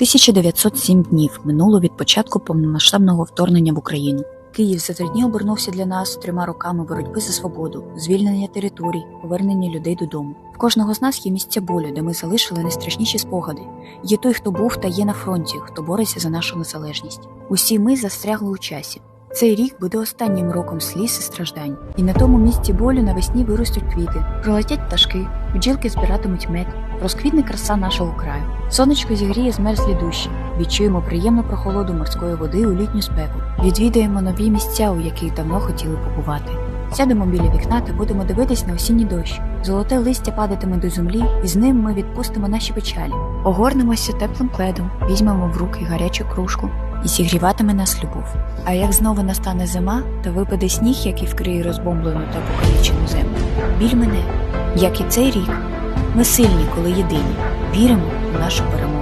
1907 днів минуло від початку повномасштабного вторгнення в Україну. Київ за три дні обернувся для нас трьома роками боротьби за свободу, звільнення територій, повернення людей додому. В кожного з нас є місця болю, де ми залишили найстрашніші спогади. Є той, хто був та є на фронті, хто бореться за нашу незалежність. Усі ми застрягли у часі. Цей рік буде останнім роком сліз і страждань, і на тому місці болю навесні виростуть квіти, пролетять пташки, бджілки збиратимуть мед, розквітне краса нашого краю. Сонечко зігріє змерзлі душі, відчуємо приємну прохолоду морської води у літню спеку, відвідаємо нові місця, у яких давно хотіли побувати. Сядемо біля вікна та будемо дивитись на осінній дощ. Золоте листя падатиме до землі, і з ним ми відпустимо наші печалі. Огорнемося теплим пледом, візьмемо в руки гарячу кружку і зігріватиме нас любов. А як знову настане зима, та випаде сніг, який вкриє розбомблену та покалічену землю. Біль мене, як і цей рік. Ми сильні, коли єдині, віримо в нашу перемогу.